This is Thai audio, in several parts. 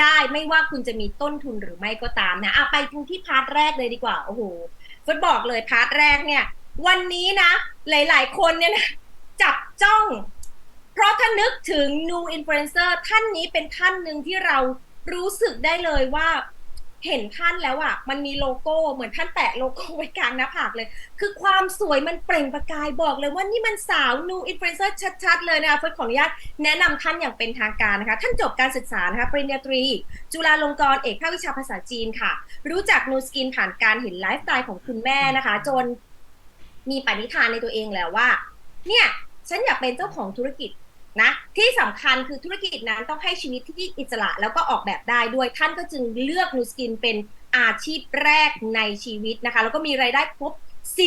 ได้ไม่ว่าคุณจะมีต้นทุนหรือไม่ก็ตามนะเอาไปทุงที่พาร์ทแรกเลยดีกว่า โอ้โหฟุตบอกเลยพาร์ทแรกเนี่ย วันนี้นะ หลาย ๆ คนเนี่ยนะจับจ้อง เพราะถ้านึกถึง new influencer ท่านนี้เป็นท่านหนึ่งที่เรารู้สึกได้เลยว่า เห็นท่านแล้วอะ่ะ มันมีโลโก้เหมือนท่านแปะโลโก้ไว้กลางหน้าผากเลย คือความสวยมันเปล่งประกายบอกเลยว่านี่มันสาว new influencer ชัดๆเลยนะคะเฟิร์สขออนุญาตแนะนำท่านอย่างเป็นทางการนะคะ ท่านจบการศึกษานะคะปริญญาตรี จุฬาลงกรณ์เอกภาควิชาภาษาจีนค่ะ รู้จักนูสกินผ่านการเห็นไลฟ์สไตล์ของคุณแม่นะคะ จนมีปณิธานในตัวเองแล้วว่า เนี่ยฉันอยากเป็นเจ้าของธุรกิจ นะที่สำคัญคือธุรกิจนั้นต้องให้ชีวิตที่อิสระแล้วก็ออกแบบได้ด้วยท่านก็จึงเลือกนูสกินเป็นอาชีพแรกในชีวิตนะคะ แล้วก็มีรายได้ครบ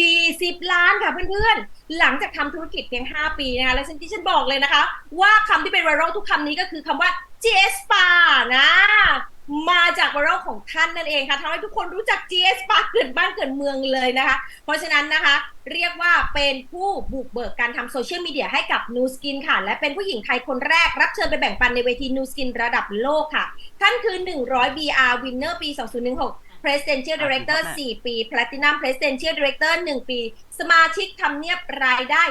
40 ล้านค่ะเพื่อนๆ หลังจากทำธุรกิจเพียง 5 ปีนะคะ แล้วฉันที่ฉันบอกเลยนะคะ ว่าคำที่เป็นไวรัลทุกคำนี้ก็คือคำว่า GS Spa นะ มาจากไวรัลของท่านนั่นเองค่ะทำให้ทุกคนรู้จัก GS Spa เกิดบ้านเกิดเมืองเลยนะคะ เพราะฉะนั้นนะคะ เรียกว่าเป็นผู้บุกเบิกการทำโซเชียลมีเดียให้กับ New Skin ค่ะ และเป็นผู้หญิงไทยคนแรกรับเชิญไปแบ่งปันในเวที New Skin ระดับโลกค่ะ ท่านคือ 100 BR Winner ปี 2016 Presidential Director 4 ปี Platinum Presidential Director 1 ปี สมาชิกทำเนียบรายได้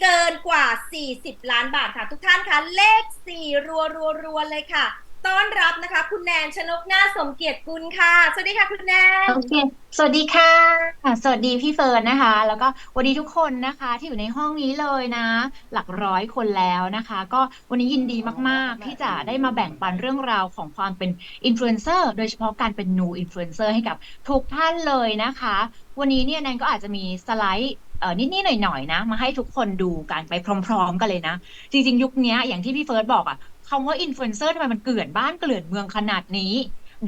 เกินกว่า 40 ล้านบาทค่ะ ทุกท่านคะเลข 4 รัวรัวรัวเลยค่ะ ต้อนรับนะคะ คุณแนนชนกหน้าสมเกียรติกุลค่ะ สวัสดีค่ะคุณแนนโอเคสวัสดีค่ะ สวัสดีพี่เฟิร์นนะคะ แล้วก็สวัสดีทุกคนนะคะที่อยู่ในห้องนี้เลยนะ หลักร้อยคนแล้วนะคะ ก็วันนี้ยินดีมากๆ ที่จะได้มาแบ่งปันเรื่องราวของความเป็นอินฟลูเอนเซอร์โดยเฉพาะการเป็นนูอินฟลูเอนเซอร์ให้กับทุกท่านเลยนะคะ วันนี้เนี่ยแนนก็อาจจะมีสไลด์เอ่อนิดๆหน่อยๆนะ มาให้ทุกคนดูกันไปพร้อม ๆ กันเลยนะ จริง ๆ ยุคเนี้ยอย่างที่พี่เฟิร์สบอกอะ คำว่าอินฟลูเอนเซอร์ทำไมมันเกลื่อนบ้านเกลื่อนเมืองขนาดนี้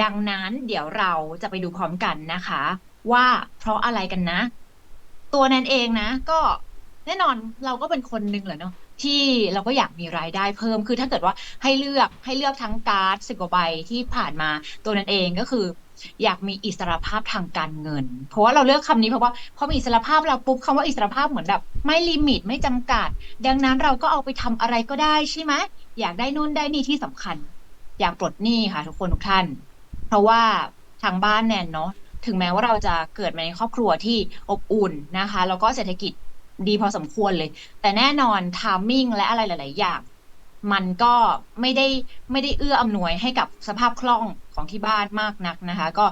ดังนั้นเดี๋ยวเราจะไปดูพร้อมกันนะคะ ว่าเพราะอะไรกันนะ ตัวแนนเองนะ ก็แน่นอนเราก็เป็นคนหนึ่งแหละเนาะที่เราก็อยากมีรายได้เพิ่ม คือถ้าเกิดว่าให้เลือกให้เลือกทั้งการ์ดสิบกว่าใบที่ผ่านมาตัวนันเองก็คือ อยากมีอิสรภาพทางการเงิน เพราะว่าเราเลือกคำนี้เพราะว่าพอมีอิสรภาพเราปุ๊บคำว่าอิสรภาพเหมือนแบบ ไม่ลิมิตไม่จำกัด ดังนั้นเราก็เอาไปทำอะไรก็ได้ใช่ไหม อยากได้นู่นได้นี่ที่สำคัญ อยากปลดหนี้ค่ะ ทุกคนทุกท่าน เพราะว่าทางบ้านแนนเนาะถึงแม้ว่าเราจะเกิดมาในครอบครัวที่อบอุ่นนะคะ แล้วก็เศรษฐกิจดีพอสมควรเลย แต่แน่นอนทามมิ่งและอะไรหลาย ๆ อย่าง มันก็ไม่ได้ไม่ได้เอื้ออำนวยให้กับสภาพคล่องของที่บ้านมากนักนะคะ ก็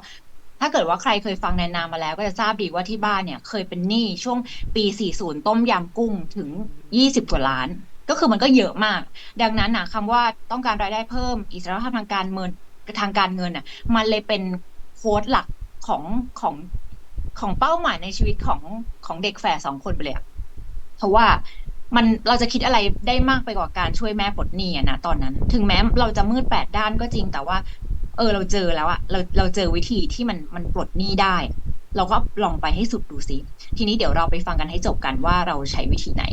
ถ้าเกิดว่าใครเคยฟังแนนนามาแล้ว ก็จะทราบดีว่าที่บ้านเนี่ย เคยเป็นหนี้ช่วงปี 40 ต้มยำกุ้งถึง 20 กว่าล้าน ก็คือมันก็เยอะมาก ดังนั้นนะคำว่าต้องการรายได้เพิ่ม อิสรภาพทางการเงินทางการเงินอะ มันเลยเป็นโค้ดหลักของของของเป้าหมายในชีวิตของของเด็กแฝดสองคนไปเลยเพราะว่ามันเราจะคิดอะไรได้มากไปกว่าการช่วยแม่ปลดหนี้นะตอนนั้น ถึงแม้เราจะมืดแปดด้านก็จริงแต่ว่า เออเราเจอแล้วอะเราเราเจอวิธีที่มันมันปลดหนี้ได้ เราก็ลองไปให้สุดดูสิ ทีนี้เดี๋ยวเราไปฟังกันให้จบกันว่าเราใช้วิธีไหน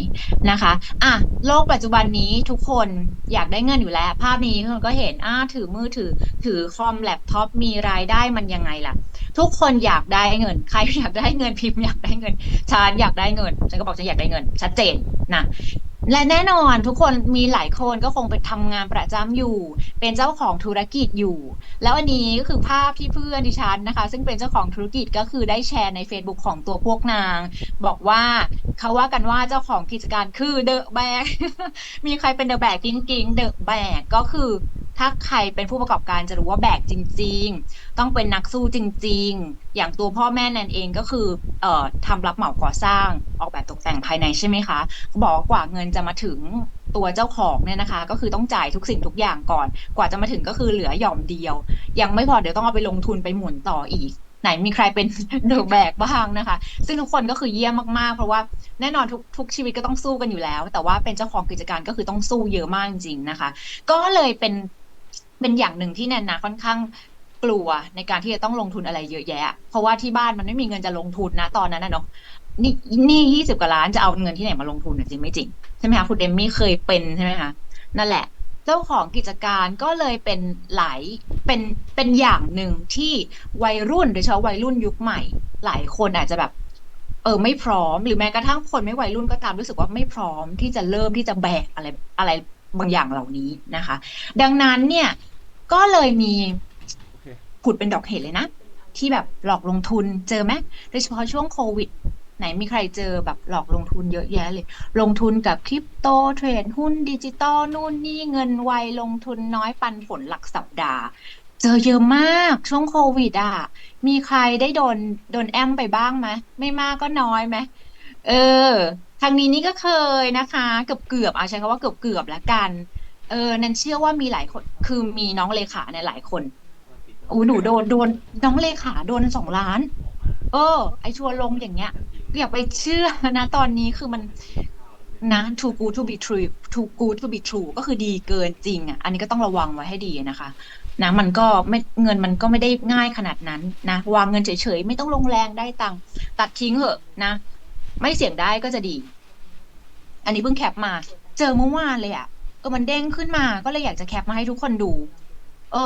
นะคะอะโลกปัจจุบันนี้ทุกคนอยากได้เงินอยู่แล้ว ภาพนี้ทุกคนก็เห็นอ่าถือมือถือ ถือคอมแล็ปท็อปมีรายได้มันยังไงล่ะ ทุกคนอยากได้เงิน ใครอยากได้เงินพิมพ์อยากได้เงินฉันอยากได้เงินฉันก็บอกฉันอยากได้เงิน ชัดเจนนะและแน่นอนทุกคนมีหลายคนก็คงไปทำงานประจำอยู่ เป็นเจ้าของธุรกิจอยู่ แล้วอันนี้ก็คือภาพที่เพื่อนดิฉันนะคะ ซึ่งเป็นเจ้าของธุรกิจก็คือได้แชร์ใน Facebook ของตัวพวกนางบอกว่าเขาว่ากันว่าเจ้าของกิจการคือเดอะแบกมีใครเป็นเดอะแบกจริงๆเดอะแบกก็คือถ้าใครเป็นผู้ประกอบการจะรู้ว่าแบกจริง ๆ ต้องเป็นนักสู้จริง ๆ อย่างตัวพ่อแม่แนนเองก็คือเอ่อทำรับเหมาก่อสร้างออกแบบตกแต่งภายในใช่ไหมคะบอกว่ากว่าเงินจะมาถึงตัวเจ้าของเนี่ยนะคะ ก็คือต้องจ่ายทุกสิ่งทุกอย่างก่อน กว่าจะมาถึงก็คือเหลือหย่อมเดียว ยังไม่พอเดี๋ยวต้องเอาไปลงทุนไปหมุนต่ออีก ไหนมีใครเป็นเดอะแบกบ้างนะคะ ซึ่งทุกคนก็คือเยี่ยมมากๆ เพราะว่าแน่นอนทุกทุกชีวิตก็ต้องสู้กันอยู่แล้ว แต่ว่าเป็นเจ้าของกิจการก็คือต้องสู้เยอะมากจริงๆนะคะ ก็เลยเป็นเป็นอย่างหนึ่งที่แนนนะค่อนข้างกลัวในการที่จะต้องลงทุนอะไรเยอะแยะ เพราะว่าที่บ้านมันไม่มีเงินจะลงทุนนะตอนนั้นนะเนาะนี่นี่ยี่สิบกว่าล้านจะเอาเงินที่ไหนมาลงทุนนะจริงไม่จริงใช่ไหมคะคุณเดมมี่เคยเป็นใช่ไหมคะนั่นแหละ เจ้าของกิจการก็เลยเป็นหลายเป็นเป็นอย่างหนึ่งที่วัยรุ่นโดยเฉพาะวัยรุ่นยุคใหม่ หลายคนอาจจะแบบ เออไม่พร้อม หรือแม้กระทั่งคนไม่วัยรุ่นก็ตามรู้สึกว่าไม่พร้อมที่จะเริ่มที่จะแบกอะไรอะไรบางอย่างเหล่านี้นะคะ ดังนั้นเนี่ยก็เลยมีโอเคผุดเป็นดอกเห็ดเลยนะ ที่แบบหลอกลงทุนเจอไหมโดยเฉพาะช่วงโควิด ไหนมีใครเจอแบบหลอกลงทุนเยอะแยะเลย ลงทุนกับคริปโตเทรดหุ้นดิจิตอลนู่นนี่เงินไวลงทุนน้อยปันผลหลักสัปดาห์ เจอเยอะมากช่วงโควิดอะ มีใครได้โดนโดนแอมไปบ้างไหมไม่มากก็น้อยไหมเออ ทางนี้นี่ก็เคยนะคะ เกือบเกือบอาใช้คำว่าเกือบเกือบแล้วกัน เออ นันเชื่อว่ามีหลายคน คือมีน้องเลขาเนี่ยหลายคนอู้หนูโดนโดนน้องเลขาโดนสองล้าน เออ ไอชัวลงอย่างเงี้ย อย่าไปเชื่อนะตอนนี้คือมันนะ too good to be true too good to be true ก็คือดีเกินจริงอะ อันนี้ก็ต้องระวังไว้ให้ดีนะคะนะมันก็ไม่เงินมันก็ไม่ได้ง่ายขนาดนั้นนะวางเงินเฉยๆ ไม่ต้องลงแรงได้ตังค์ตัดทิ้งเหอะนะ ไม่เสี่ยงได้ก็จะดี อันนี้เพิ่งแคปมา เจอเมื่อวานเลยอะเออมันเด้งขึ้นมาก็เลยอยากจะแคปมาให้ทุกคนดู เออ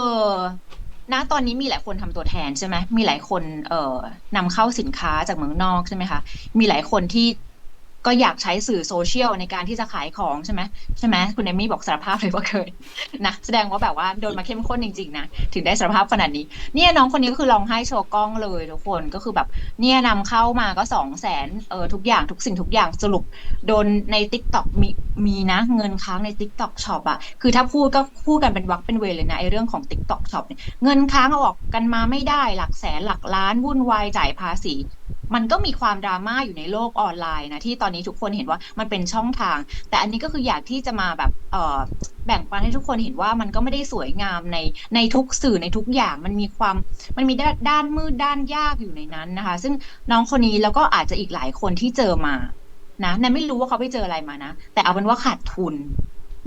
นะตอนนี้มีหลายคนทำตัวแทนใช่ไหมมีหลายคนเอ่อนำเข้าสินค้าจากเมืองนอกใช่ไหมคะมีหลายคนที่ ก็อยากใช้สื่อโซเชียลในการที่จะขายของใช่ไหมใช่ไหมคุณเอมี่บอกสารภาพเลยว่าเคยนะแสดงว่าแบบว่าโดนมาเข้มข้นจริงๆนะถึงได้สารภาพขนาดนี้ เนี่ยน้องคนนี้ก็คือร้องไห้โชว์กล้องเลยทุกคนก็คือแบบเนี่ยนำเข้ามาก็สองแสนเออทุกอย่างทุกสิ่งทุกอย่างสรุปโดนใน t ิ k t o k มีมีนะ เงินค้างใน t ิ k t o k Shop อะคือถ้าพูดก็พูดกันเป็นวักเป็นเวรเลยนะไอ้เรื่องของ t ิ k t o k Shop เนี่ยเงินค้างเอาออกกันมาไม่ได้หลักแสนหลักล้านวุ่นวายจ่ายภาษี มันก็มีความดราม่าอยู่ในโลกออนไลน์นะที่ตอนนี้ทุกคนเห็นว่ามันเป็นช่องทาง แต่อันนี้ก็คืออยากที่จะมาแบบเอ่อแบ่งปันให้ทุกคนเห็นว่ามันก็ไม่ได้สวยงามในในทุกสื่อในทุกอย่างมันมีความมันมีด้านมืดด้านยากอยู่ในนั้นนะคะ ซึ่งน้องคนนี้แล้วก็อาจจะอีกหลายคนที่เจอมานะแนนไม่รู้ว่าเขาไปเจออะไรมานะ แต่เอาเป็นว่าขาดทุน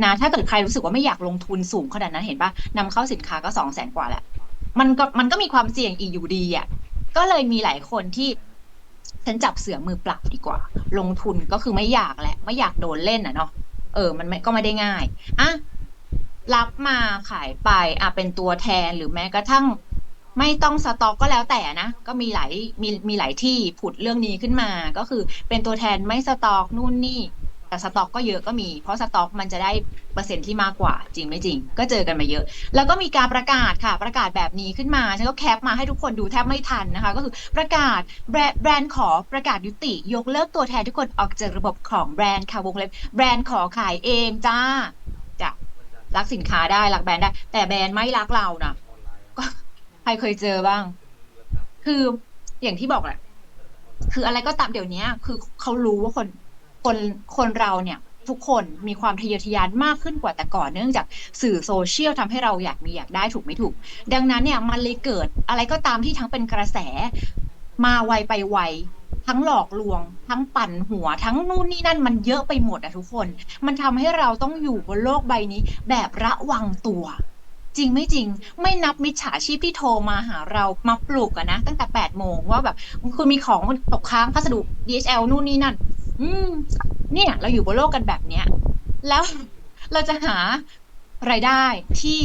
นะถ้าเกิดใครรู้สึกว่าไม่อยากลงทุนสูงขนาดนั้นเห็นปะนำเข้าสินค้าก็สองแสนกว่าแหละมันก็มันก็มีความเสี่ยงอีกอยู่ดีอะก็เลยมีหลายคนที่ ฉันจับเสือมือเปล่าดีกว่า ลงทุนก็คือไม่อยากแหละ ไม่อยากโดนเล่นอะเนาะเออ มันไม่ก็ไม่ได้ง่ายอะรับมาขายไปอะเป็นตัวแทนหรือแม้กระทั่ง ไม่ต้องสต็อกก็แล้วแต่นะก็มีหลายมีมีหลายที่ผุดเรื่องนี้ขึ้นมา ก็คือเป็นตัวแทนไม่สต็อกนู่นนี่ แต่สต็อกก็เยอะก็มี เพราะสต็อกมันจะได้เปอร์เซ็นต์ที่มากกว่า จริงไม่จริง ก็เจอกันมาเยอะ แล้วก็มีการประกาศค่ะประกาศแบบนี้ขึ้นมาฉันก็แคปมาให้ทุกคนดูแทบไม่ทันนะคะ ก็คือประกาศแบรนด์แบรนด์ขอประกาศยุติ ยกเลิกตัวแทนทุกคนออกจากระบบของแบรนด์ค่ะวงเล็บแบรนด์ขอขายเองจ้าจะรักสินค้าได้รักแบรนด์ได้ แต่แบรนด์ไม่รักเรานะก็ใครเคยเจอบ้าง คืออย่างที่บอกแหละคืออะไรก็ตามเดี๋ยวนี้คือเขารู้ว่าคน คนคนเราเนี่ยทุกคนมีความทะเยอทะยานมากขึ้นกว่าแต่ก่อนเนื่องจากสื่อโซเชียลทำให้เราอยากมีอยากได้ถูกไม่ถูก ดังนั้นเนี่ยมันเลยเกิดอะไรก็ตามที่ทั้งเป็นกระแสมาไวไปไวทั้งหลอกลวง ทั้งปั่นหัว ทั้งนู่นนี่นั่นมันเยอะไปหมดอะทุกคน มันทำให้เราต้องอยู่บนโลกใบนี้ แบบระวังตัว จริงไม่จริง ไม่นับมิจฉาชีพที่โทรมาหาเรามาปลุกอะนะ ตั้งแต่แปดโมงว่าแบบคุณมีของตกค้างพัสดุ DHL นู่นนี่นั่น อืม เนี่ย เราอยู่บนโลกกันแบบเนี้ย แล้วเราจะหารายได้ที่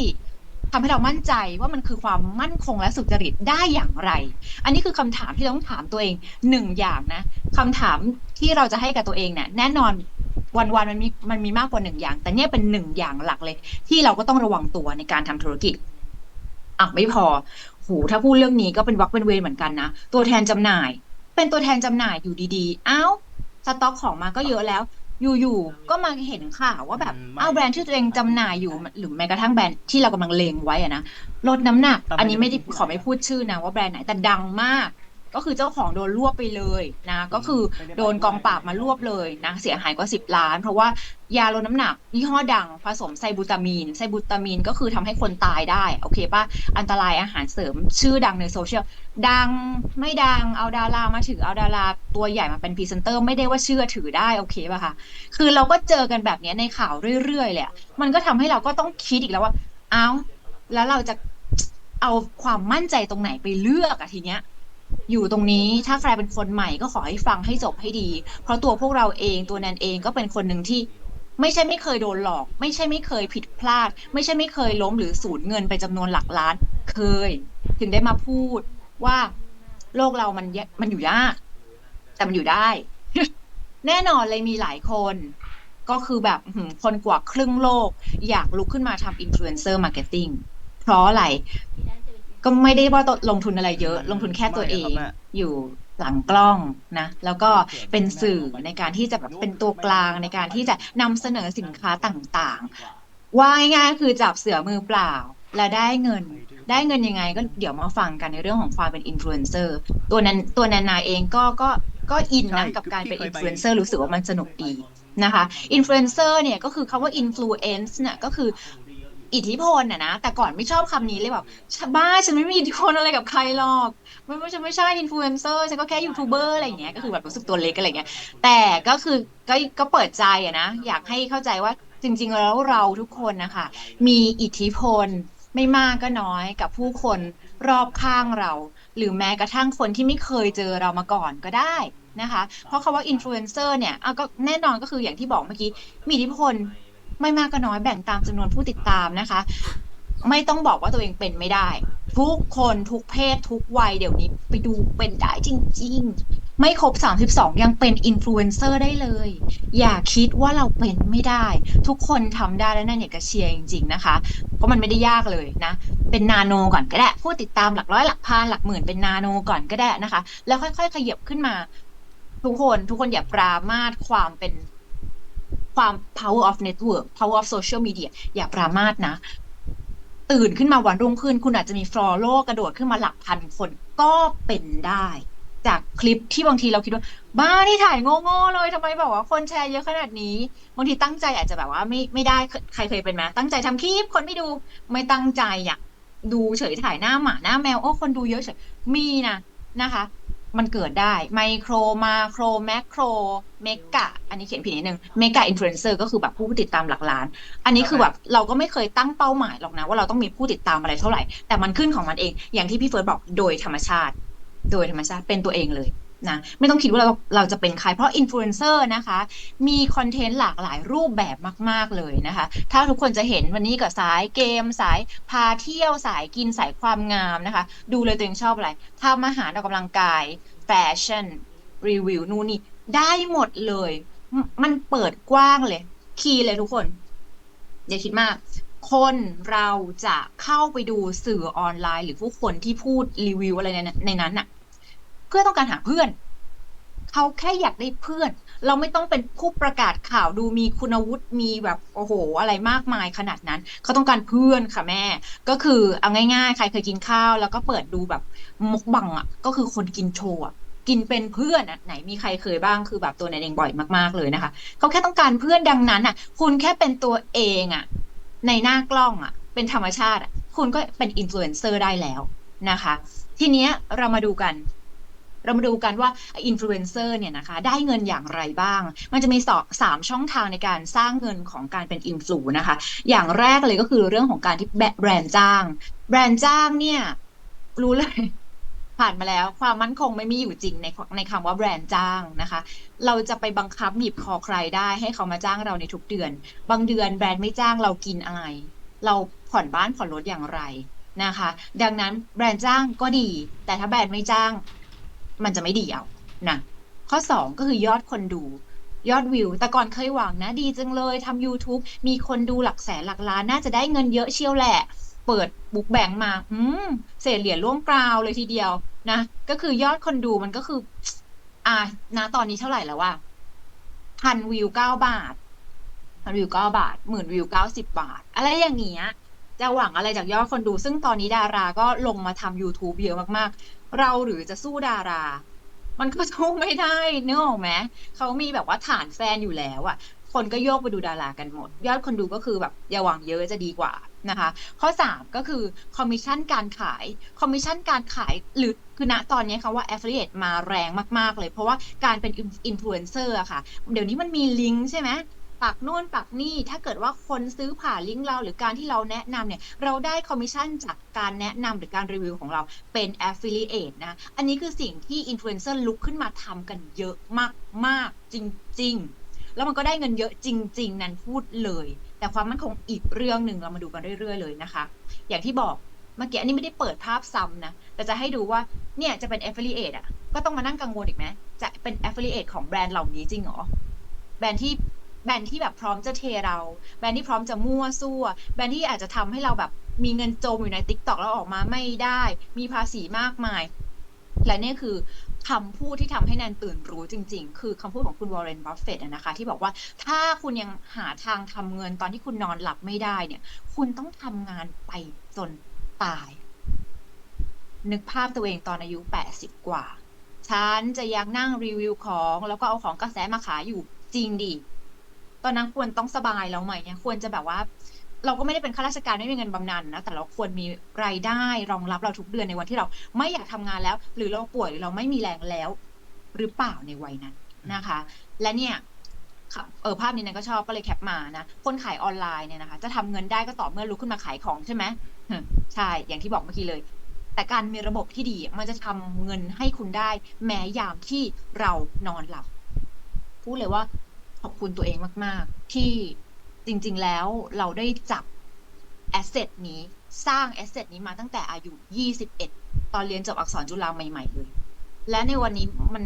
ทำให้เรามั่นใจว่ามันคือความมั่นคงและสุจริตได้อย่างไร อันนี้คือคำถามที่เราต้องถามตัวเองหนึ่งอย่างนะคำถามที่เราจะให้กับตัวเองเนี่ยแน่นอนวันวันมันมีมันมีมากกว่าหนึ่งอย่าง แต่เนี่ยเป็นหนึ่งอย่างหลักเลย ที่เราก็ต้องระวังตัวในการทำธุรกิจอะไม่พอโหถ้าพูดเรื่องนี้ก็เป็นวักเป็นเวรเหมือนกันนะตัวแทนจำหน่าย เป็นตัวแทนจำหน่ายอยู่ดีๆ เอ้า สต็อกของมาก็เยอะแล้ว อยู่ๆก็มาเห็นข่าวว่าแบบอืมไม่เอ้าแบรนด์ที่ตัวเองจำหน่ายอยู่ หรือแม้กระทั่งแบรนด์ที่เรากำลังเลงไว้อะนะลดน้ำหนักแต่มันอันนี้ไม่ได้ยังไม่ขอไม่พูดชื่อนะว่าแบรนด์ไหนแต่ดังมาก ก็คือเจ้าของโดนรวบไปเลยนะก็คือโดนกองปราบมารวบเลยนะเสียหายกว่าสิบล้าน เพราะว่ายาลดน้ำหนักยี่ห้อดังผสมไซบูตามีน ไซบูตามีนก็คือทำให้คนตายได้ โอเคป่ะอันตรายอาหารเสริมชื่อดังในโซเชียล ดังไม่ดังเอาดารามาถือเอาดาราตัวใหญ่มาเป็นพรีเซนเตอร์ไม่ได้ว่าเชื่อถือได้โอเคป่ะคะคือเราก็เจอกันแบบเนี้ยในข่าวเรื่อยๆเลยอะมันก็ทำให้เราก็ต้องคิดอีกแล้วว่า เอ้าแล้วเราจะเอาความมั่นใจตรงไหนไปเลือกอะทีเนี้ย อยู่ตรงนี้ถ้าใครเป็นคนใหม่ก็ขอให้ฟังให้จบให้ดี เพราะตัวพวกเราเองตัวแนนเองก็เป็นคนหนึ่งที่ ไม่ใช่ไม่เคยโดนหลอก ไม่ใช่ไม่เคยผิดพลาด ไม่ใช่ไม่เคยล้มหรือสูญเงินไปจำนวนหลักล้าน เคย ถึงได้มาพูดว่าโลกเรามันยมันอยู่ยาก แต่มันอยู่ได้ แน่นอนเลยมีหลายคน ก็คือแบบคนกว่าครึ่งโลก อยากลุกขึ้นมาทำอินฟลูเอนเซอร์มาร์เก็ตติ้งเพราะอะไร ก็ไม่ได้ว่าลงทุนอะไรเยอะ ลงทุนแค่ตัวเองไม่ครับแม่อยู่หลังกล้องนะ แล้วก็เป็นสื่อในการที่จะแบบเป็นตัวกลางในการที่จะนำเสนอสินค้าต่างๆ ว่าง่ายๆคือจับเสือมือเปล่า และได้เงิน ได้เงินยังไงก็เดี๋ยวมาฟังกันในเรื่องของความเป็นอินฟลูเอนเซอร์ตัวนั้นตัวนานาเองก็ก็ก็อินนะใช่กับการเป็นพี่เคอิยนไปฟลูเอนเซอร์รู้สึกว่ามันสนุกดีนะคะอินฟลูเอนเซอร์เนี่ยก็คือคำว่าอินฟลูเอนซ์เนี่ยก็คือ อิทธิพลน่ะนะ แต่ก่อนไม่ชอบคำนี้เลยแบบบ้าฉันไม่มีอิทธิพลอะไรกับใครหรอก ไม่ไม่ฉันไม่ใช่อินฟลูเอนเซอร์ฉันก็แค่ยูทูบเบอร์อะไรอย่างเงี้ยก็คือแบบรู้สึกตัวเล็กอะไรเงี้ยแต่ก็คือก็ก็เปิดใจอะนะ อยากให้เข้าใจว่าจริง ๆ แล้วเราทุกคนนะคะ มีอิทธิพลไม่มากก็น้อยกับผู้คนรอบข้างเรา หรือแม้กระทั่งคนที่ไม่เคยเจอเรามาก่อนก็ได้นะคะ เพราะคาว่าอินฟลูเอนเซอร์เนี่ยก็แน่นอนก็คืออย่างที่บอกเมื่อกี้ มีอิทธิพล ไม่มากก็น้อยแบ่งตามจำนวนผู้ติดตามนะคะ ไม่ต้องบอกว่าตัวเองเป็นไม่ได้ ทุกคนทุกเพศทุกวัยเดี๋ยวนี้ไปดูเป็นได้จริง ๆ ไม่ครบ 32 ยังเป็นอินฟลูเอนเซอร์ได้เลย อย่าคิดว่าเราเป็นไม่ได้ ทุกคนทำได้แล้วนั่นเนี่ยก็เชียร์จริง ๆ นะคะ เพราะมันไม่ได้ยากเลยนะ เป็นนาโนก่อนก็ได้ ผู้ติดตามหลักร้อยหลักพันหลักหมื่นเป็นนาโนก่อนก็ได้นะคะ แล้วค่อยๆขยับขึ้นมา ทุกคนทุกคนอย่าปรามาสความเป็น ความ power of network power of social media อย่าปรามาสนะ ตื่นขึ้นมาวันรุ่งขึ้น คุณอาจจะมีฟลอโลกระโดดขึ้นมาหลักพันคนก็เป็นได้ จากคลิปที่บางทีเราคิดว่า บ้านี่ถ่ายโง่ๆเลยทำไมแบบว่าคนแชร์เยอะขนาดนี้ บางทีตั้งใจอาจจะแบบว่าไม่ไม่ได้ใครเคยเป็นไหมตั้งใจทำคลิปคนไม่ดูไม่ตั้งใจอยากดูเฉยถ่ายหน้าหมาหน้าแมวโอ้คนดูเยอะเฉยมีนะนะคะ มันเกิดได้ไมโครมาโครแมคโครเมกะ อันนี้เขียนผิดนิดนึงเมกะอินฟลูเอนเซอร์ก็คือแบบผู้ติดตามหลักล้าน อันนี้คือแบบเราก็ไม่เคยตั้งเป้าหมายหรอกนะ ว่าเราต้องมีผู้ติดตามอะไรเท่าไหร่ แต่มันขึ้นของมันเอง อย่างที่พี่เฟิร์สบอกโดยธรรมชาติ โดยธรรมชาติเป็นตัวเองเลย นะไม่ต้องคิดว่าเราเราจะเป็นใครเพราะอินฟลูเอนเซอร์นะคะ มีคอนเทนต์หลากหลายรูปแบบมาก ๆ เลยนะคะ ถ้าทุกคนจะเห็นวันนี้ก็สายเกม สายพาเที่ยวสายกินสายความงามนะคะ ดูเลยตัวเองชอบอะไรทำอาหารออกกำลังกาย แฟชั่น รีวิว นู่นนี่ได้หมดเลย มันเปิดกว้างเลย คีย์เลยทุกคน อย่าคิดมาก คนเราจะเข้าไปดูสื่อออนไลน์ หรือผู้คนที่พูดรีวิวอะไรในในนั้นน่ะ เพื่อต้องการหาเพื่อน เขาแค่อยากได้เพื่อน เราไม่ต้องเป็นผู้ประกาศข่าวดูมีคุณวุฒิมีแบบโอ้โห อะไรมากมายขนาดนั้น เขาต้องการเพื่อนค่ะแม่ ก็คือเอาง่ายๆ ใครเคยกินข้าว แล้วก็เปิดดูแบบมกบังอะ ก็คือคนกินโชว์กินเป็นเพื่อนอะไหนมีใครเคยบ้างคือแบบตัวไหนเองบ่อยมากๆเลยนะคะเขาแค่ต้องการเพื่อนดังนั้นอะ คุณแค่เป็นตัวเองอะ ในหน้ากล้องอะ เป็นธรรมชาติอะ คุณก็เป็นอินฟลูเอนเซอร์ได้แล้วนะคะ ทีเนี้ยเรามาดูกัน เรามาดูกันว่าอินฟลูเอนเซอร์เนี่ยนะคะได้เงินอย่างไรบ้าง มันจะมีสองสามช่องทางในการสร้างเงินของการเป็นอินฟลูนะคะ อย่างแรกเลยก็คือเรื่องของการที่แบรนด์จ้าง แบรนด์จ้างเนี่ยรู้เลยผ่านมาแล้วความมั่นคงไม่มีอยู่จริงในในคำว่าแบรนด์จ้างนะคะ เราจะไปบังคับบีบคอใครได้ให้เขามาจ้างเราในทุกเดือน บางเดือนแบรนด์ไม่จ้างเรากินอะไร เราผ่อนบ้านผ่อนรถอย่างไรนะคะ ดังนั้นแบรนด์จ้างก็ดี แต่ถ้าแบรนด์ไม่จ้าง มันจะไม่ดีเอานะข้อสองก็คือยอดคนดู ยอดวิว แต่ก่อนเคยหวังนะ ดีจังเลยทำ YouTube มีคนดูหลักแสนหลักล้าน น่าจะได้เงินเยอะเชียวแหละ เปิดบุ๊กแบงมา อืม เศษเหรียญร่วงกราวเลยทีเดียวนะ ก็คือยอดคนดูมันก็คือ อ่านะตอนนี้เท่าไหร่แล้วว่าพันวิวเก้าบาทพันวิวเก้าบาทหมื่นวิวเก้าสิบบาท อะไรอย่างเงี้ย จะหวังอะไรจากยอดคนดู ซึ่งตอนนี้ดาราก็ลงมาทำ YouTube เยอะมากๆ เราหรือจะสู้ดารา มันก็สู้ไม่ได้เนออกไหมเขามีแบบว่าฐานแฟนอยู่แล้วอะคนก็โยกไปดูดารากันหมด ยอดคนดูก็คือแบบอย่าหวังเยอะจะดีกว่านะคะ ข้อ 3 ก็คือคอมมิชชั่นการขายคอมมิชชั่นการขายหรือคือณตอนนี้คำว่า affiliate มาแรงมาก ๆ เลย เพราะว่าการเป็นอินฟลูเอนเซอร์อะค่ะ เดี๋ยวนี้มันมีลิงก์ใช่ไหม ปักนู่นปักนี่ ถ้าเกิดว่าคนซื้อผ่านลิงก์เรา หรือการที่เราแนะนำเนี่ย เราได้คอมมิชชั่นจากการแนะนำหรือการรีวิวของเราเป็น affiliate นะ อันนี้คือสิ่งที่อินฟลูเอนเซอร์ลุกขึ้นมาทำกันเยอะมากๆ จริง ๆ แล้วมันก็ได้เงินเยอะจริง ๆ นั้นพูดเลย แต่ความมั่นคงอีกเรื่องหนึ่งเรามาดูกันเรื่อย ๆ เลยนะคะ อย่างที่บอกเมื่อกี้อันนี้ไม่ได้เปิดภาพซ้ำนะ แต่จะให้ดูว่า เนี่ยจะเป็น affiliate อะ ก็ต้องมานั่งกังวลอีกไหม จะเป็น affiliate ของแบรนด์เหล่านี้จริงเหรอ แบรนด์ที่ แบรนด์ที่แบบพร้อมจะเทเรา แบรนด์ที่พร้อมจะมั่วซั่ว แบรนด์ที่อาจจะทำให้เราแบบมีเงินจมอยู่ใน t ิ k t o k แล้วออกมาไม่ได้ มีภาษีมากมาย และนี่คือคำพูดที่ทำให้แนนตื่นรู้จริง ๆ คือคำพูดของคุณวอร์เรนบัฟเฟตนะคะ ที่บอกว่าถ้าคุณยังหาทางทำเงินตอนที่คุณนอนหลับไม่ได้เนี่ย คุณต้องทำงานไปจนตาย นึกภาพตัวเองตอนอายุ 80 กว่า ฉันจะยังนั่งรีวิวของ แล้วก็เอาของกระแสมาขายอยู่จริงดิ ตอนนั้นควรต้องสบายแล้วไหมเนี่ยควรจะแบบว่า เราก็ไม่ได้เป็นข้าราชการไม่มีเงินบำนาญนะแต่เราควรมีรายได้รองรับเราทุกเดือนในวันที่เรา ไม่อยากทำงานแล้ว หรือเราป่วยหรือเราไม่มีแรงแล้ว หรือเปล่าในวัยนั้นนะคะ และเนี่ยเออภาพนี้นันก็ชอบก็เลยแคปมานะคนขายออนไลน์เนี่ยนะคะ จะทำเงินได้ก็ต่อเมื่อลุกขึ้นมาขายของใช่ไหมใช่ อย่างที่บอกเมื่อกี้เลย แต่การมีระบบที่ดีมันจะทำเงินให้คุณได้ แม้ยามที่เรานอนหลับ พูดเลยว่า ขอบคุณตัวเองมาก ๆ ที่จริง ๆ แล้วเราได้จับแอสเซทนี้สร้างแอสเซทนี้มาตั้งแต่อายุ 21 ตอนเรียนจบอักษรจุฬาใหม่ ๆ เลย และในวันนี้มัน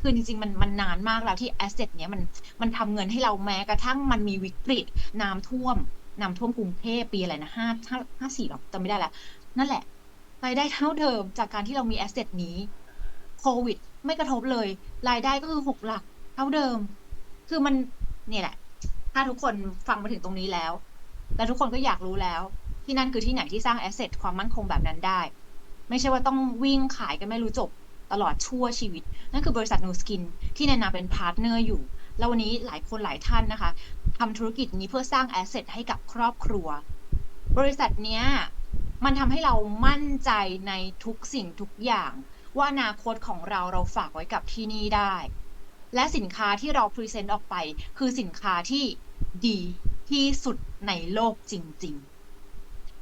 คือจริง ๆ มันมันนานมากแล้วที่แอสเซทเนี้ยมันมันทำเงินให้เราแม้กระทั่งมันมีวิกฤตน้ำท่วมน้ำท่วมกรุงเทพปีอะไรนะห้าห้าห้าสี่หรอจำไม่ได้แล้วนั่นแหละรายได้เท่าเดิมจากการที่เรามีแอสเซทนี้โควิด ไม่กระทบเลย รายได้ก็คือหกหลัก เท่าเดิม คือมันนี่แหละ ถ้าทุกคนฟังมาถึงตรงนี้แล้ว และทุกคนก็อยากรู้แล้ว ที่นั่นคือที่ไหนที่สร้างแอสเซทความมั่นคงแบบนั้นได้ ไม่ใช่ว่าต้องวิ่งขายกันไม่รู้จบตลอดชั่วชีวิต นั่นคือบริษัทนูสกิน ที่แนนาเป็นพาร์ทเนอร์อยู่ แล้ววันนี้หลายคนหลายท่านนะคะทำธุรกิจนี้เพื่อสร้างแอสเซทให้กับครอบครัว บริษัทเนี้ยมันทำให้เรามั่นใจในทุกสิ่งทุกอย่าง ว่าอนาคตของเราเราฝากไว้กับที่นี่ได้ และสินค้าที่เราพรีเซนต์ออกไป คือสินค้าที่ดีที่สุดในโลกจริงๆ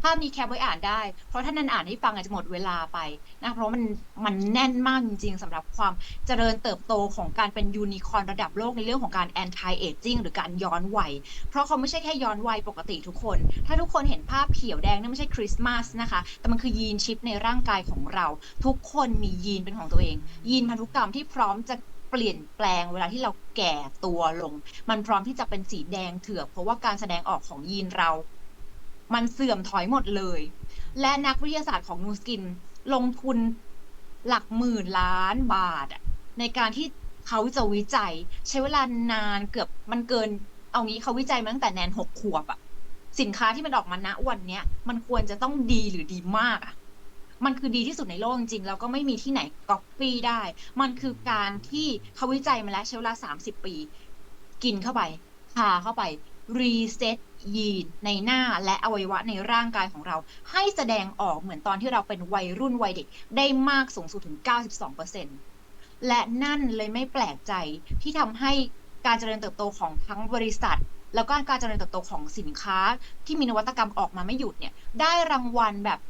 ภาพนี้แคปไว้อ่านได้ เพราะถ้านันอ่านให้ฟังอาจจะหมดเวลาไปนะ เพราะมันมันแน่นมากจริง ๆสำหรับความเจริญเติบโตของการเป็นยูนิคอร์นระดับโลกในเรื่องของการ anti aging หรือการย้อนวัย เพราะเขาไม่ใช่แค่ย้อนวัยปกติทุกคน ถ้าทุกคนเห็นภาพเขียวแดงนั่นไม่ใช่คริสต์มาสนะคะ แต่มันคือยีนชิปในร่างกายของเรา ทุกคนมียีนเป็นของตัวเอง ยีนพันธุกรรมที่พร้อมจะ เปลี่ยนแปลงเวลาที่เราแก่ตัวลง มันพร้อมที่จะเป็นสีแดงเถือกเพราะว่าการแสดงออกของยีนเรา มันเสื่อมถอยหมดเลย และนักวิทยาศาสตร์ของนูสกินลงทุนหลักหมื่นล้านบาทในการที่เขาจะวิจัย ใช้เวลานานเกือบมันเกิน เอางี้เขาวิจัยมาตั้งแต่แนนหกขวบอะสินค้าที่มันออกมาณวันเนี้ยมันควรจะต้องดีหรือดีมากอะ มันคือดีที่สุดในโลกจริงๆแล้วก็ไม่มีที่ไหนก๊อปปี้ได้ มันคือการที่เขาวิจัยมาแล้วใช้เวลา 30 ปี กินเข้าไปทาเข้าไปรีเซ็ตยีนในหน้าและอวัยวะในร่างกายของเรา ให้แสดงออกเหมือนตอนที่เราเป็นวัยรุ่นวัยเด็ก ได้มากสูงสุดถึง 92%และนั่นเลยไม่แปลกใจที่ทำให้การเจริญเติบโตของทั้งบริษัท แล้วก็การเจริญเติบโตของสินค้าที่มีนวัตกรรมออกมาไม่หยุดเนี่ยได้รางวัลแบบ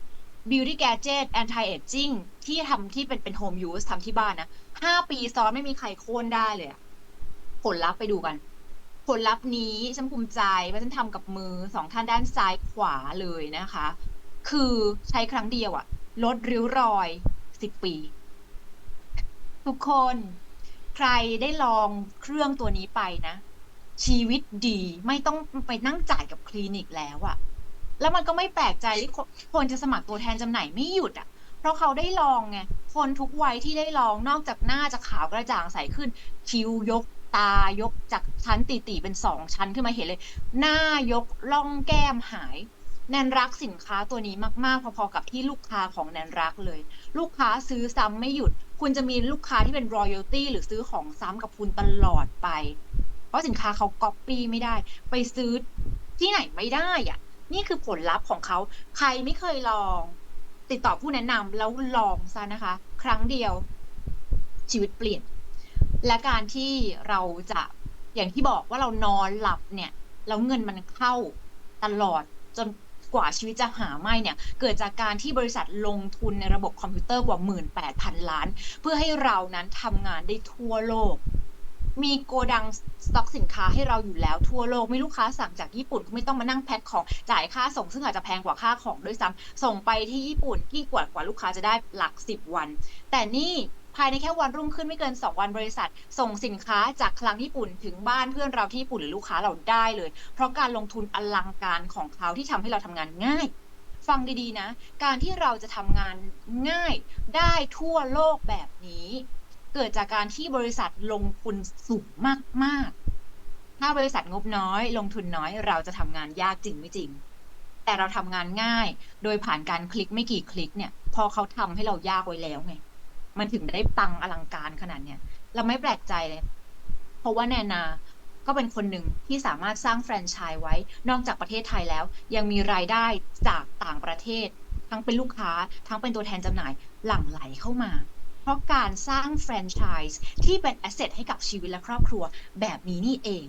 beauty gadget anti aging ที่ทำที่เป็นเป็น home use ทำที่บ้านนะห้าปีซ้อนไม่มีใครโค่นได้เลยผลลัพธ์ไปดูกัน ผลลัพธ์นี้ฉันภูมิใจว่าฉันทำกับมือสองท่านด้านซ้ายขวาเลยนะคะ คือใช้ครั้งเดียวอะลดริ้วรอยสิบปี ทุกคน ใครได้ลองเครื่องตัวนี้ไปนะ ชีวิตดีไม่ต้องไปนั่งจ่ายกับคลินิกแล้วอะ แล้วมันก็ไม่แปลกใจที่คนจะสมัครตัวแทนจำหน่ายไม่หยุดอะเพราะเขาได้ลองไง คนทุกวัยที่ได้ลองนอกจากหน้าจะขาวกระจ่างใสขึ้น คิ้วยกตายกจากชั้นตีๆเป็นสองชั้นขึ้นมาเห็นเลย หน้ายกล่องแก้มหาย แนนรักสินค้าตัวนี้มาก ๆ พอๆกับที่ลูกค้าของแนนรักเลย ลูกค้าซื้อซ้ำไม่หยุด คุณจะมีลูกค้าที่เป็น royalty หรือซื้อของซ้ำกับคุณตลอดไป เพราะสินค้าเขาก๊อปปี้ไม่ได้ ไปซื้อที่ไหนไม่ได้อะ นี่คือผลลัพธ์ของเขา ใครไม่เคยลอง ติดต่อผู้แนะนำแล้วลองซะนะคะ ครั้งเดียวชีวิตเปลี่ยน และการที่เราจะอย่างที่บอกว่าเรานอนหลับเนี่ยแล้วเงินมันเข้าตลอดจนกว่าชีวิตจะหาไม่เนี่ย เกิดจากการที่บริษัทลงทุนในระบบคอมพิวเตอร์กว่า 18,000 ล้าน เพื่อให้เรานั้นทำงานได้ทั่วโลก มีโกดังสต็อกสินค้าให้เราอยู่แล้วทั่วโลกมีลูกค้าสั่งจากญี่ปุ่นก็ไม่ต้องมานั่งแพ็คของจ่ายค่าส่งซึ่งอาจจะแพงกว่าค่าของด้วยซ้ำส่งไปที่ญี่ปุ่นที่กว่ากว่าลูกค้าจะได้หลักสิบวัน แต่นี่ภายในแค่วันรุ่งขึ้นไม่เกิน 2 วันบริษัท ส่งสินค้าจากคลังญี่ปุ่นถึงบ้านเพื่อนเราที่ญี่ปุ่นหรือลูกค้าเราได้เลย เพราะการลงทุนอลังการของเขาที่ทำให้เราทำงานง่าย ฟังดีๆนะ การที่เราจะทำงานง่ายได้ทั่วโลกแบบนี้ เกิดจากการที่บริษัทลงทุนสูงมาก ๆ ถ้าบริษัทงบน้อย ลงทุนน้อยเราจะทำงานยากจริงไม่จริง แต่เราทำงานง่าย โดยผ่านการคลิกไม่กี่คลิกเนี่ย พอเขาทำให้เรายากไว้แล้วไง มันถึงได้ปังอลังการขนาดเนี้ยเราไม่แปลกใจเลย เพราะว่าแนนาก็เป็นคนหนึ่งที่สามารถสร้างแฟรนไชส์ไว้ นอกจากประเทศไทยแล้ว ยังมีรายได้จากต่างประเทศ ทั้งเป็นลูกค้า ทั้งเป็นตัวแทนจำหน่ายหลั่งไหลเข้ามา เพราะการสร้างแฟรนไชส์ที่เป็นแอสเซทให้กับชีวิตและครอบครัวแบบนี้นี่เอง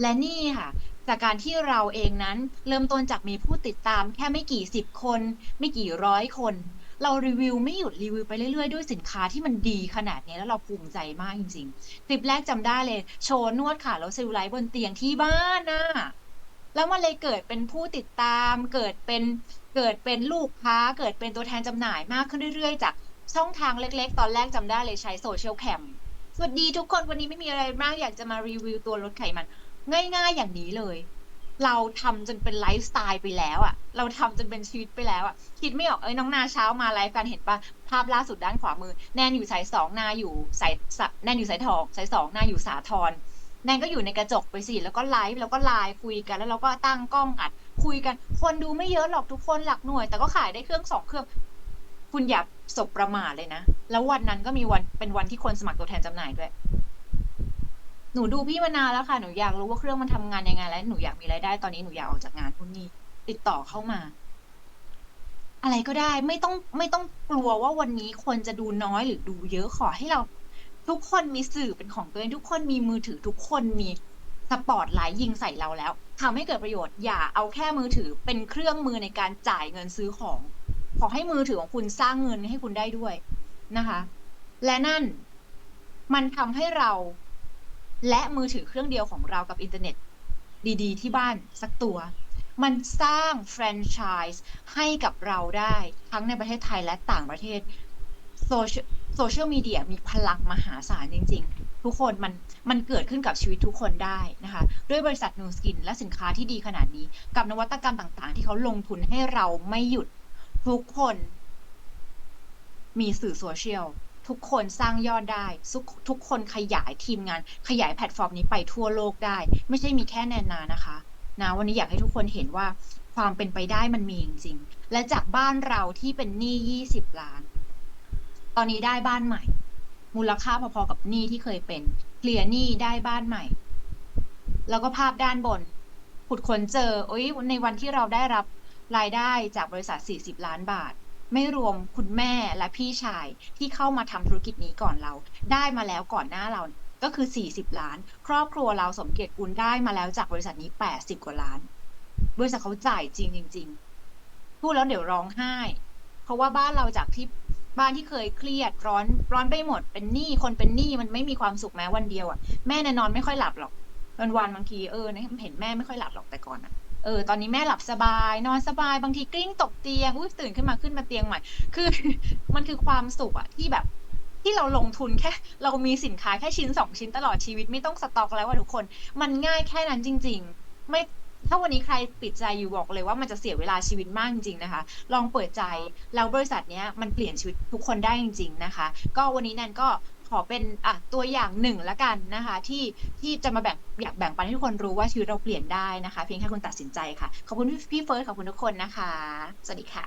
และนี่ค่ะ จากการที่เราเองนั้นเริ่มต้นจากมีผู้ติดตามแค่ไม่กี่สิบคน ไม่กี่ร้อยคน เรารีวิวไม่หยุดรีวิวไปเรื่อยๆ ด้วยสินค้าที่มันดีขนาดนี้แล้วเราภูมิใจมากจริงๆคลิปแรกจำได้เลย โชว์นวดขาแล้วเซลลูไลท์บนเตียงที่บ้านน่ะแล้วมันเลยเกิดเป็นผู้ติดตาม เกิดเป็นเกิดเป็นลูกค้า เกิดเป็นตัวแทนจำหน่ายมากขึ้นเรื่อยๆ จาก ช่องทางเล็กๆ ตอนแรกจำได้เลยใช้โซเชียลแคมสวัสดีทุกคนวันนี้ไม่มีอะไรมากอยากจะมารีวิวตัวลดไขมัน ง่ายๆอย่างนี้เลย เราทำจนเป็นไลฟ์สไตล์ไปแล้วอะเราทำจนเป็นชีวิตไปแล้วอะคิดไม่ออกเอ้ยน้องนาเช้ามาไลฟ์กันเห็นปะภาพล่าสุดด้านขวามือ แนนอยู่สายสองนาอยู่สายสแนนอยู่สายทองสายสองนาอยู่สาทรแนนก็อยู่ในกระจกไปสิ แล้วก็ไลฟ์ แล้วก็ไลน์คุยกัน แล้วเราก็ตั้งกล้องอัด คุยกัน คนดูไม่เยอะหรอกทุกคนหลักหน่วย แต่ก็ขายได้เครื่องสองเครื่อง คุณอย่า สบประมาทเลยนะ แล้ววันนั้นก็มีวันเป็นวันที่คนสมัครตัวแทนจำหน่ายด้วย หนูดูพี่มานานแล้วค่ะ หนูอยากรู้ว่าเครื่องมันทำงานยังไง และหนูอยากมีรายได้ตอนนี้หนูอยากออกจากงานพวกนี้ ติดต่อเข้ามา อะไรก็ได้ไม่ต้องไม่ต้องกลัวว่าวันนี้คนจะดูน้อยหรือดูเยอะขอให้เรา ทุกคนมีสื่อเป็นของตัวเองทุกคนมีมือถือทุกคนมีสปอร์ตไลท์ยิงใส่เราแล้วทำให้เกิดประโยชน์อย่าเอาแค่มือถือเป็นเครื่องมือในการจ่ายเงินซื้อของ ขอให้มือถือของคุณสร้างเงินให้คุณได้ด้วยนะคะ และนั่นมันทำให้เรา และมือถือเครื่องเดียวของเรากับอินเทอร์เน็ต ดีๆ ที่บ้านสักตัว มันสร้างแฟรนไชส์ให้กับเราได้ ทั้งในประเทศไทยและต่างประเทศโซเชียลโซเชียลมีเดียมีพลังมหาศาลจริง ๆ ทุกคนมันมันเกิดขึ้นกับชีวิตทุกคนได้นะคะ ด้วยบริษัทนูสกินและสินค้าที่ดีขนาดนี้ กับนวัตกรรมต่างๆ ที่เขาลงทุนให้เราไม่หยุด ทุกคน มีสื่อโซเชียลทุกคนสร้างยอดได้ทุกทุกคนขยายทีมงาน ขยายแพลตฟอร์มนี้ไปทั่วโลกได้ ไม่ใช่มีแค่แนนนานะคะนะวันนี้อยากให้ทุกคนเห็นว่าความเป็นไปได้มันมีจริงๆ และจากบ้านเราที่เป็นหนี้20ล้าน ตอนนี้ได้บ้านใหม่ มูลค่าพอๆกับหนี้ที่เคยเป็นเคลียร์หนี้ได้บ้านใหม่ แล้วก็ภาพด้านบนขุดค้นเจอโอ้ยในวันที่เราได้รับ รายได้จากบริษัท 40 ล้านบาท ไม่รวมคุณแม่และพี่ชายที่เข้ามาทำธุรกิจนี้ก่อนเรา ได้มาแล้วก่อนหน้าเราก็คือ 40 ล้าน ครอบครัวเราสมเกียรติกุลได้มาแล้วจากบริษัทนี้ 80 กว่าล้าน บริษัทเขาจ่ายจริงจริงพูดแล้วเดี๋ยวร้องไห้ เพราะว่าบ้านเราจากที่บ้านที่เคยเครียดร้อนร้อนไปหมด เป็นหนี้คนเป็นหนี้มันไม่มีความสุขแม้วันเดียวอะแม่นนอนไม่ค่อยหลับหรอกวันวันบางทีเออเนี่ยเห็นแม่ไม่ค่อยหลับหรอกแต่ก่อนอะ เออตอนนี้แม่หลับสบาย นอนสบายบางทีกลิ้งตกเตียงอุ้ยตื่นขึ้นมาขึ้นมาเตียงใหม่ คือมันคือความสุขอะที่แบบที่เราลงทุนแค่ เรามีสินค้าแค่ชิ้นสองชิ้นตลอดชีวิตไม่ต้องสต็อกแล้วว่าทุกคน มันง่ายแค่นั้นจริง ๆ ไม่ถ้าวันนี้ใครปิดใจอยู่บอกเลยว่ามันจะเสียเวลาชีวิตมากจริงๆนะคะ ลองเปิดใจแล้วบริษัทเนี้ยมันเปลี่ยนชีวิตทุกคนได้จริง ๆนะคะ ก็วันนี้แนนก็ ขอเป็นอะตัวอย่างหนึ่งละกันนะคะ ที่ที่จะมาแบ่งอยากแบ่งปันให้ทุกคนรู้ว่าชีวิตเราเปลี่ยนได้นะคะ เพียงแค่คุณตัดสินใจค่ะ ขอบคุณพี่เฟิร์สขอบคุณทุกคนนะคะ สวัสดีค่ะ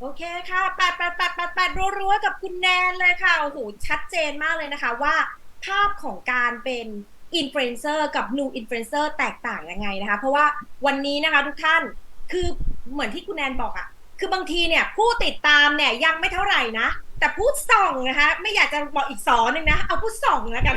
โอเคค่ะแปดแปดแปดแปดแปดรัวๆกับคุณแนนเลยค่ะโอ้โหชัดเจนมากเลยนะคะว่าภาพของการเป็นอินฟลูเอนเซอร์กับนูอินฟลูเอนเซอร์แตกต่างยังไงนะคะ เพราะว่าวันนี้นะคะทุกท่านคือเหมือนที่คุณแนนบอกอะคือบางทีเนี่ยผู้ติดตามเนี่ยยังไม่เท่าไหร่นะ แต่พูดส่องนะคะไม่อยากจะบอกอีกสอนหนึ่งนะเอาพูดส่องแล้วกัน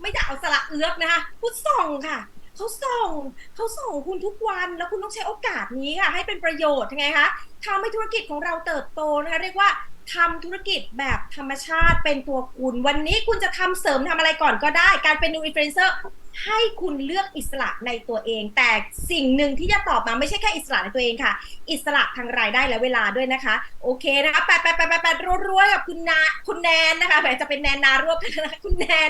ไม่อยากเอาสระเอื้อกนะคะพูดส่องค่ะ เขาส่งเขาส่งคุณทุกวันแล้วคุณต้องใช้โอกาสนี้ค่ะ ให้เป็นประโยชน์ยังไงคะทำให้ธุรกิจของเราเติบโตนะคะเรียกว่าทำธุรกิจแบบธรรมชาติเป็นตัวคุณ วันนี้คุณจะทำเสริมทำอะไรก่อนก็ได้ การเป็นนูอินฟลูเอนเซอร์ให้คุณเลือกอิสระในตัวเอง แต่สิ่งหนึ่งที่จะตอบมาไม่ใช่แค่อิสระในตัวเองค่ะ อิสระทางรายได้และเวลาด้วยนะคะ โอเคนะคะแปดแปดแปดแปดรัวๆกับคุณนาคุณแนนนะคะแหมจะเป็นแนนนารวบกันนะคะคุณแนน